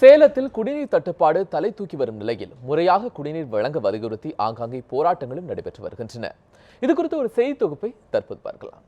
சேலத்தில் குடிநீர் தட்டுப்பாடு தலை தூக்கி வரும் நிலையில் முறையாக குடிநீர் வழங்க வலியுறுத்தி ஆங்காங்கே போராட்டங்களும் நடைபெற்று வருகின்றன. இது குறித்து ஒரு செய்தி தொகுப்பை தற்போது பார்க்கலாம்.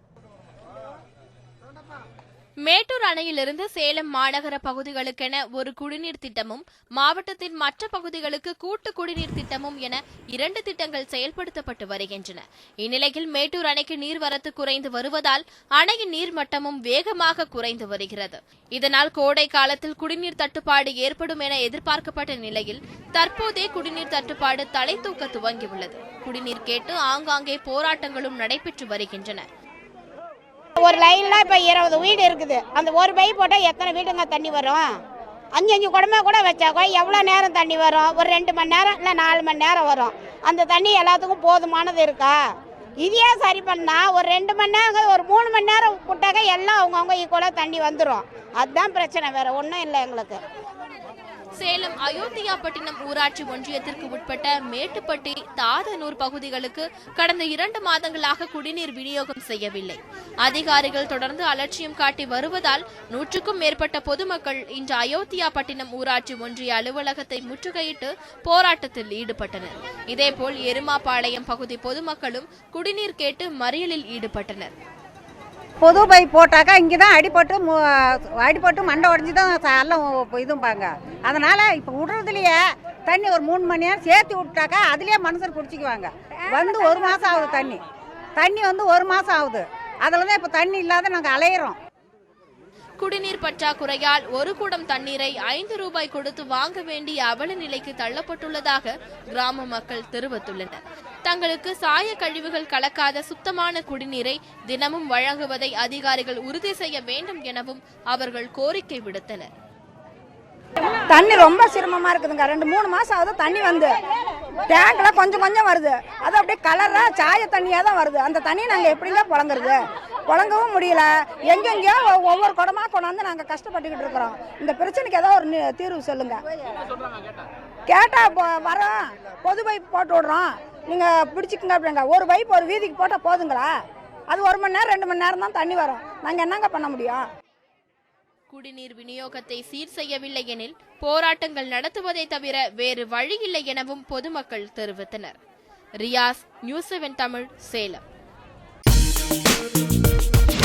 மேட்டூர் அணையிலிருந்து சேலம் மாநகர பகுதிகளுக்கென ஒரு குடிநீர் திட்டமும் மாவட்டத்தின் மற்ற பகுதிகளுக்கு கூட்டு குடிநீர் திட்டமும் என இரண்டு திட்டங்கள் செயல்படுத்தப்பட்டு வருகின்றன. இந்நிலையில் மேட்டூர் அணைக்கு நீர்வரத்து குறைந்து வருவதால் அணையின் நீர்மட்டமும் வேகமாக குறைந்து வருகிறது. இதனால் கோடை காலத்தில் குடிநீர் தட்டுப்பாடு ஏற்படும் என எதிர்பார்க்கப்பட்ட நிலையில் தற்போதே குடிநீர் தட்டுப்பாடு தலை தூக்க துவங்கியுள்ளது. குடிநீர் கேட்டு ஆங்காங்கே போராட்டங்களும் நடைபெற்று வருகின்றன. ஒரு லைன்ல இப்போ இருபது வீடு இருக்குது. அந்த ஒரு பை போட்டால் எத்தனை வீடுங்க தண்ணி வரும்? அஞ்சு அஞ்சு குடமே கூட வச்சா கூட எவ்வளோ நேரம் தண்ணி வரும்? ஒரு ரெண்டு மணி நேரம் இல்லை நாலு மணி நேரம் வரும். அந்த தண்ணி எல்லாத்துக்கும் போதுமானது இருக்கா? இதையே சரி பண்ணால் ஒரு ரெண்டு மணி நேரம் ஒரு மூணு மணி நேரம் விட்டாக்க எல்லாம் அவங்கவுங்க ஈக்குவலாக தண்ணி வந்துடும் அதுதான் பிரச்சனை வேறு ஒன்றும் இல்லை எங்களுக்கு. சேலம் அயோத்தியாப்பட்டினம் ஊராட்சி ஒன்றியத்திற்கு உட்பட்ட மேட்டுப்பட்டி தாதனூர் பகுதிகளுக்கு கடந்த இரண்டு மாதங்களாக குடிநீர் விநியோகம் செய்யவில்லை. அதிகாரிகள் தொடர்ந்து அலட்சியம் காட்டி வருவதால் நூற்றுக்கும் மேற்பட்ட பொதுமக்கள் இன்று அயோத்தியாப்பட்டினம் ஊராட்சி ஒன்றிய அலுவலகத்தை முற்றுகையிட்டு போராட்டத்தில் ஈடுபட்டனர். இதேபோல் எருமாபாளையம் பகுதி பொதுமக்களும் குடிநீர் கேட்டு மறியலில் ஈடுபட்டனர். பொது பை போட்டாக்கா இங்கே தான் அடிபட்டு அடிபட்டு மண்டை உடஞ்சி தான் ச- எல்லாம் இதும்பாங்க. அதனால் இப்போ விடுறதுலையே தண்ணி ஒரு மூணு மணி நேரம் சேர்த்து விட்டாக்கா அதுலேயே மனுஷர் குடிச்சிக்குவாங்க வந்து ஒரு மாதம் ஆகுது தண்ணி. தண்ணி வந்து ஒரு மாதம் ஆகுது. அதில் தான் இப்போ தண்ணி இல்லாத நாங்கள் அலையிறோம். குடிநீர் பற்றாக்குறையால் ஒரு குடம் தண்ணீரை ஐந்து ரூபாய் கொடுத்து வாங்க வேண்டிய அவல நிலைக்கு தள்ளப்பட்டுள்ளதாக கிராம மக்கள் தெரிவித்துள்ளனர். தங்களுக்கு சாய கழிவுகள் கலக்காத சுத்தமான குடிநீரை தினமும் வழங்குவதை அதிகாரிகள் உறுதி செய்ய வேண்டும் எனவும் அவர்கள் கோரிக்கை விடுத்தனர். தண்ணி ரொம்ப சிரமமா இருக்குதுங்க. ரெண்டு மூணு மாசம் ஆகுது தண்ணி வந்து. டேங்க்ல கொஞ்சம் கொஞ்சம் வருது. அது அப்படியே கலரா சாய தண்ணியா தான் வருது. அந்த தண்ணி நாங்க எப்படிங்க புழங்குறது? புழங்கவும் முடியல. எங்கெங்கேயோ ஒவ்வொரு குடமா கொண்டாந்து நாங்க கஷ்டப்பட்டுக்கிட்டு இருக்கிறோம். இந்த பிரச்சனைக்கு ஏதோ ஒரு தீர்வு சொல்லுங்க. கேட்டா வரோம். பொது பைப் போட்டு விடுறோம். நீங்க பிடிச்சிக்கங்க அப்படிங்க. ஒரு பைப் ஒரு வீதிக்கு போட்டா போதுங்களா? அது ஒரு மணி நேரம் ரெண்டு மணி நேரம் தான் தண்ணி வரும். நாங்க என்னங்க பண்ண முடியும்? குடிநீர் விநியோகத்தை சீர் செய்யவில்லை எனில் போராட்டங்கள் நடத்துவதை தவிர வேறு வழியில்லை எனவும் பொதுமக்கள் தெரிவித்தனர். Riyas news seven Tamil Salem. Thank you.